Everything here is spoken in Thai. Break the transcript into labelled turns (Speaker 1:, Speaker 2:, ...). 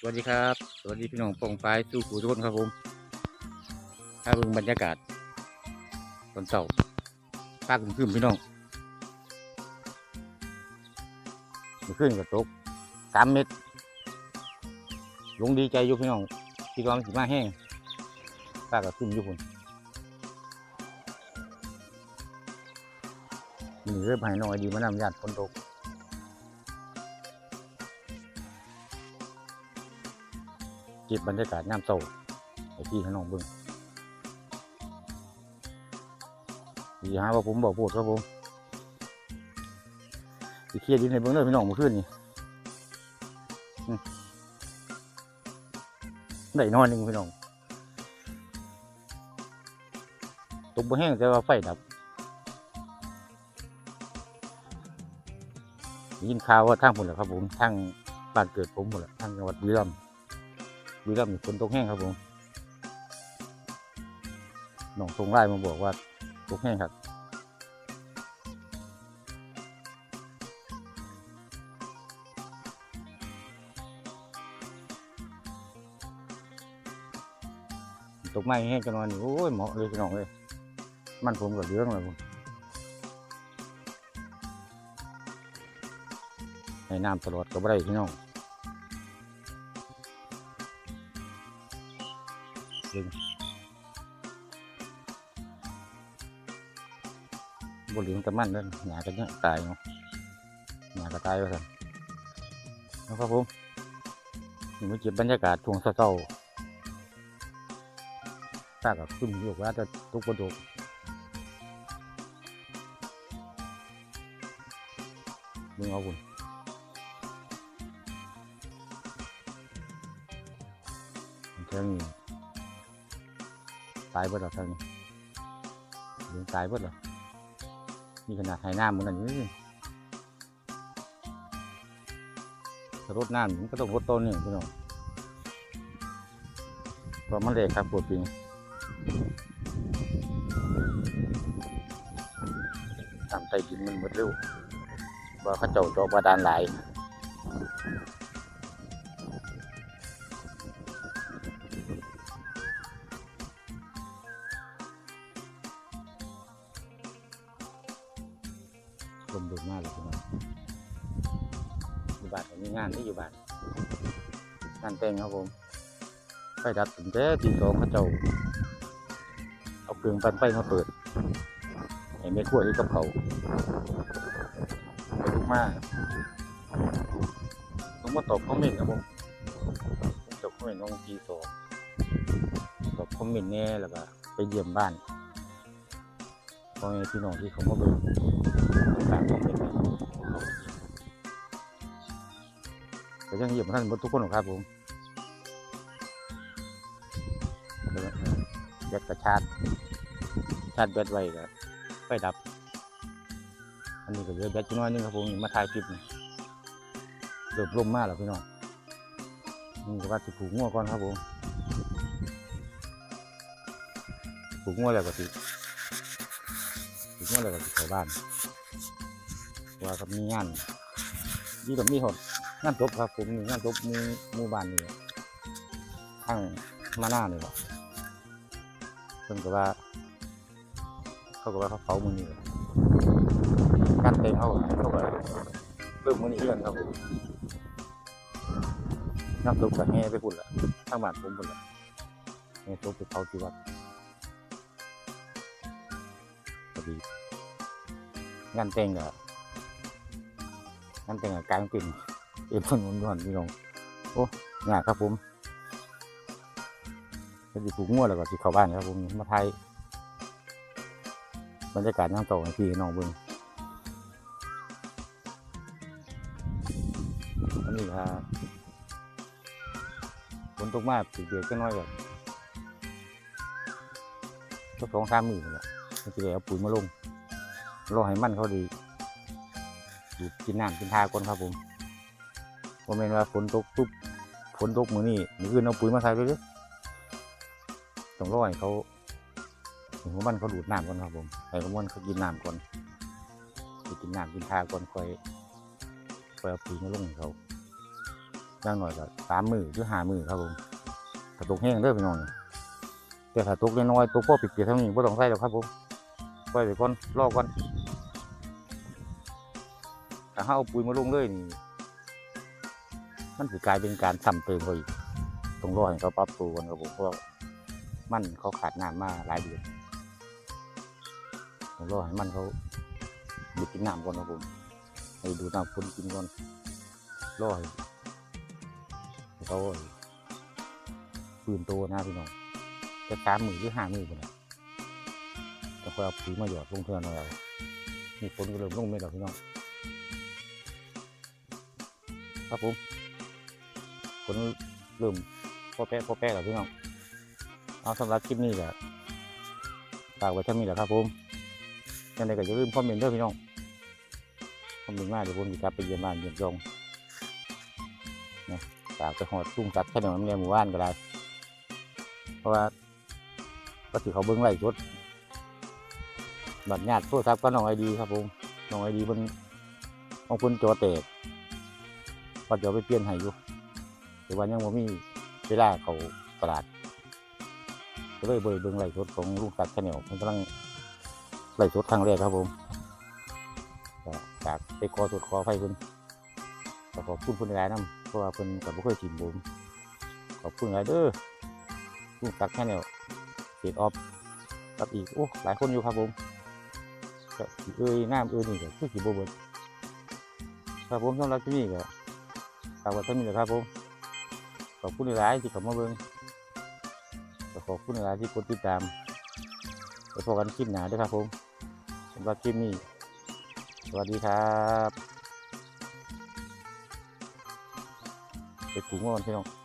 Speaker 1: สวัสดีครับ สวัสดีพี่น้องปองปลายสู้ผู้ทุกคนครับผมถ้าเบิ่งบรรยากาศตอนเช้าภาคขึ้นพี่น้องมันขึ้นกับตกสามเมตรลงดีใจอยู่พี่น้องที่ร้อนสิมาแห้งภาคก็ขึ้นอยู่คนนี่เริ่มหายหน่อยดีมานำญาติฝนตก เก็บบรรยากาศน้ำโตไอ้พี่ให้น้องเบิ่งดีฮะว่าผมบอกพูดครับผมสิเคลียร์ดินให้เบิ่งเลยพี่น้องมื่อคืนนี่ได้นอนหนึ่งพี่น้องตกบ่แห้งแต่ว่าไฟดับยินข่าวว่าทางผมแหละครับผมทางบ้านเกิดผมหมดแหละทางจังหวัดบุรีรัมย์ บุรีรัมย์นี่ฝนตกแห้งครับผมน้องส่งไลน์มาบอกว่าตกแห้งครับตกไม้แห้งจะนอนนี่โอ้ยเหมาะเลยพี่น้องเลยมันผมกับเรื่องเลยผมให้น้ำตลอดก็ไม่ได้พี่น้อง ดึงบนเหลืองตะมันนั่นหยากันเนี่ยตายเนาะหยาก็ตายไปสั่นนะครับผมนี่มาเก็บบรรยากาศช่วงเช้าตากับขึ้นอยู่ว่าจะตุกกระดกมึงเอาคุณเท่นี้ายเบิดแล้วท่านี้เลี้ยงตายเบิดแล้วมีขนาดไหน้ำมันนั่นนี่รดน้ำมันก็ต้องรดต้นนี่พี่น้องเพราะมันเล็กครับปวดปีนตามใต้ดินมันหมดเร็วว่าเขาเจ้าจาะบาดาลหลาย ลมดูมากเลยพี่น้องอยู่บ้านมีงานที่อยู่บ้านงานแต่งครับผมไปดับถึงแต่ตีสองเขาเจ้าเอาเครื่องปั่นไฟมาเปิดให้ไม่ขั้วที่กับเขาไปลุกมาต้องมาตอบคอมเมนต์ครับผมตอบคอมเมนต์ของทีสองตอบคอมเมนต์แน่แล้วก็ไปเยี่ยมบ้าน พ่อแม่พี่น้องที่เขามาเบิ่งต่างคอมเมนต์ก็ยังเหยียมท่านหมดทุกคนหรอกครับผมแบตกระชาร์จชาร์จแบตไว้ก็ไฟดับ อันนี้ก็เหลือแบตอยู่น้อยนึงครับผมมาถ่ายคลิปนี่เริ่มลมมากแล้วพี่น้องนี่ก็ว่าสิผูกงัวก่อนครับผมผูกงัวแล้วก็สิ ผูกงัวแล้วก็สิเข้าบ้านว่ากับมีงานนี่ก็มีหดงานจบครับผมงานจบมูมู่บ้านนี่ทั้งมาหน้านี่หละเพิ่นก็ว่า เขาก็ว่าเขาเฝ้ามือนี่การเต็งเขาเขาก็เริ่มมือนี้เรื่องครับผมน้ำตกกับแห่ไปพุ่นละทางบ้านผมพุ่นละแห่ตกไปเผาที่วัดพอดี งานแต่งกับงานแต่งกับกลางปิ่นเอ็นคนนวลๆพี่น้องโอ้ยากครับผมจะดิผูกงัวแล้วก็สิเข้าบ้านครับผมมาไทยบรรยากาศย่างโตให้พี่น้องเบิ่งอันนี้ครับฝนตกมากปีเดียวก็น้อยแบบก็สองสามหมื่นแหละมันจะได้เอาปุ๋ยมาลง รอให้มันเขาดีดูดกินน้ำกินทาก่อนครับผมผมเห็นว่าฝนตกปุ๊บฝนตกมือนี่มืออื่นเอาปุ๋ยมาใส่เลยเด้อต้องรอให้เขาถึงว่ามันเขาดูดน้ำก่อนครับผมไอ้ขมันเขากินน้ำก่อนไปกินน้ำกินทาก่อนค่อยค่อยเอาปุ๋ยมาลงให้เขาย่างหน่อยก็สามมือหรือห้ามือครับผมถ้าตกแห้งเด้อพี่น้องแต่ถ้าตกน้อยๆตกพอปิดเปียกเท่านี้บ่ต้องใส่หรอกครับผมปล่อยวก่อนรอก่อน ถ้าเฮาเอาปุ๋ยมาลงเลยนี่มันสิกลายเป็นการซ้ำเติมเขาอีกต้องรอให้เขาปรับตัวก่อนครับผมเพราะมันเขาขาดน้ำมาหลายเดือนต้องรอให้มันเขาหยุดกินน้ำก่อนครับผมให้ดูน้ำฝนกินก่อนรอให้ให้เขาปืนโตนะพี่น้องจะสามมือหรือห้ามือคนละจะคอยเอาปุ๋ยมาหยอดลงเทือนเรานี่ฝนก็เริ่มลงไม่หรอกพี่น้อง ครับผมฝนเริ่มพ่อแปะพ่อแปะแล้วพี่น้องเอาสำหรับคลิปนี้ก็ฝากไว้เท่านี้แหละครับผมยังไงก็อย่าลืมคอมเมนต์ด้วยพี่น้องคอมเมนต์มาเดี๋ยวผมจะกลับไปเยี่ยมบ้านเยี่ยมยองนะฝากไปหอดตุ้งตัดแค่หนมันเรียหมู่บ้านก็ได้ เพราะว่าก็ถือเขาเบิ้งไล่ชดบัตรญาติโทรศัพท์ก็น้องไอดีครับผมน้องไอดีมันของคุณจอแตก ก็จะเอาไปเปลี่ยนให้อยู่แต่ว่ายังบ่มีเวลาเขาตลาดก็เลยเบิ่งเบิ่งไหล่ชดของลูกตัดแหนียวมันกำลังไหล่ชดครั้งแรกครับผมจากไปขอตรวจขอไฟเพิ่นก็ขอบคุณเพิ่นหลายๆนํเพราะว่าเพิ่นกับบ่เคยถิ่มผมขอบคุณหลายเด้อลูกตักแค่แนวเสียออฟกับอีกโอ้หลายคนอยู่ครับผมเอ้ยน้ำเอ้ยนี่ก็คือสิบเบิดครับผมสำหรับที่นี่ก็ ฝากไว้เท่านี้แหละครับผมขอบคุณหลายที่เข้ามาเบิ่งขอบคุณหลายที่กดติดตามไปพบกันคลิปหน้าด้วยครับผมสำหรับคลิปนี้ สวัสดีครับไปถุงก่อนพี่น้อง